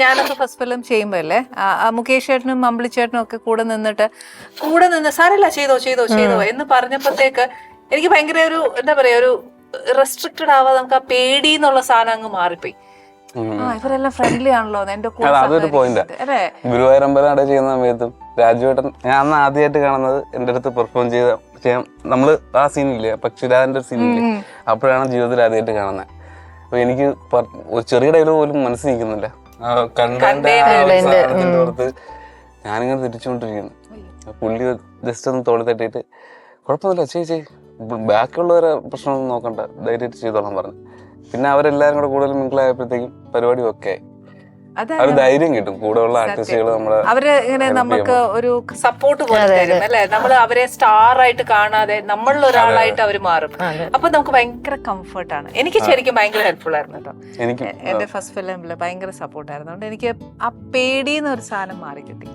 ഞാനൊക്കെ first film ചെയ്യുമ്പോ അല്ലേ മുകേഷ് ചേട്ടനും അമ്പിളി ചേട്ടനും ഒക്കെ കൂടെ നിന്നിട്ട് കൂടെ നിന്ന് സാരല്ല ചെയ്തോ ചെയ്തോ ചെയ്തോ എന്ന് പറഞ്ഞപ്പോഴത്തേക്ക് എനിക്ക് ഭയങ്കര ഒരു എന്താ പറയാ ഒരു റെസ്ട്രിക്റ്റഡ് ആവാതെ നമുക്ക് ആ പേടി എന്നുള്ള സാധനം അങ്ങ് മാറിപ്പോയി. ആ ഇവരെല്ലാം ഫ്രണ്ട്ലി ആണല്ലോ എന്റെ കൂടെ അതൊരു പോയിന്റ് ഗുരുവായൂരമ്പലം ചെയ്യുന്ന സമയത്തും രാജുവേട്ടൻ ഞാൻ അന്ന് ആദ്യമായിട്ട് കാണുന്നത് എന്റെ അടുത്ത് പെർഫോം ചെയ്ത ചെയ്യാൻ നമ്മൾ ആ സീനില്ലേ പക്ഷിരാജന്റെ ഒരു സീനില്ലേ അപ്പോഴാണ് ജീവിതത്തിൽ ആദ്യമായിട്ട് കാണുന്നത്. അപ്പൊ എനിക്ക് ചെറിയ ഡയലോഗ് പോലും മനസ്സിൽ നിൽക്കുന്നില്ല. ഞാനിങ്ങനെ തിരിച്ചുകൊണ്ടിരിക്കുന്നു. പുള്ളി ജസ്റ്റ് ഒന്ന് തോളി തട്ടിയിട്ട് കുഴപ്പമൊന്നുമില്ല ചേച്ചി ബാക്കിയുള്ളവരെ പ്രശ്നമൊന്നും നോക്കണ്ട. ധൈര്യമായിട്ട് ചെയ്തോളാം പറഞ്ഞു. പിന്നെ അവരെല്ലാരും കൂടെ കൂടുതൽ മിങ്കിളായപ്പോഴത്തേക്കും പരിപാടി ഒക്കെ ആയി. ഒരു ധൈര്യം കിട്ടും. കൂടെ ഉള്ള ആർട്ടിസ്റ്റുകൾ നമ്മളെ അവർ ഇങ്ങനെ നമുക്ക് ഒരു സപ്പോർട്ട് പോലെ തരും അല്ലെ? നമ്മൾ അവരെ സ്റ്റാർ ആയിട്ട് കാണാതെ നമ്മളിൽ ഒരാളായിട്ട് അവർ മാറും. അപ്പൊ നമുക്ക് ഭയങ്കര കംഫർട്ടാണ് എനിക്ക് ശരിക്കും ഭയങ്കര ഹെൽപ്ഫുൾ ആയിരുന്നു കേട്ടോ. എനിക്ക് എന്റെ ഫസ്റ്റ് ഫിലിമിൽ ഭയങ്കര സപ്പോർട്ടായിരുന്നു അതുകൊണ്ട് എനിക്ക് ആ പേടിന്ന് ഒരു സാധനം മാറി കിട്ടി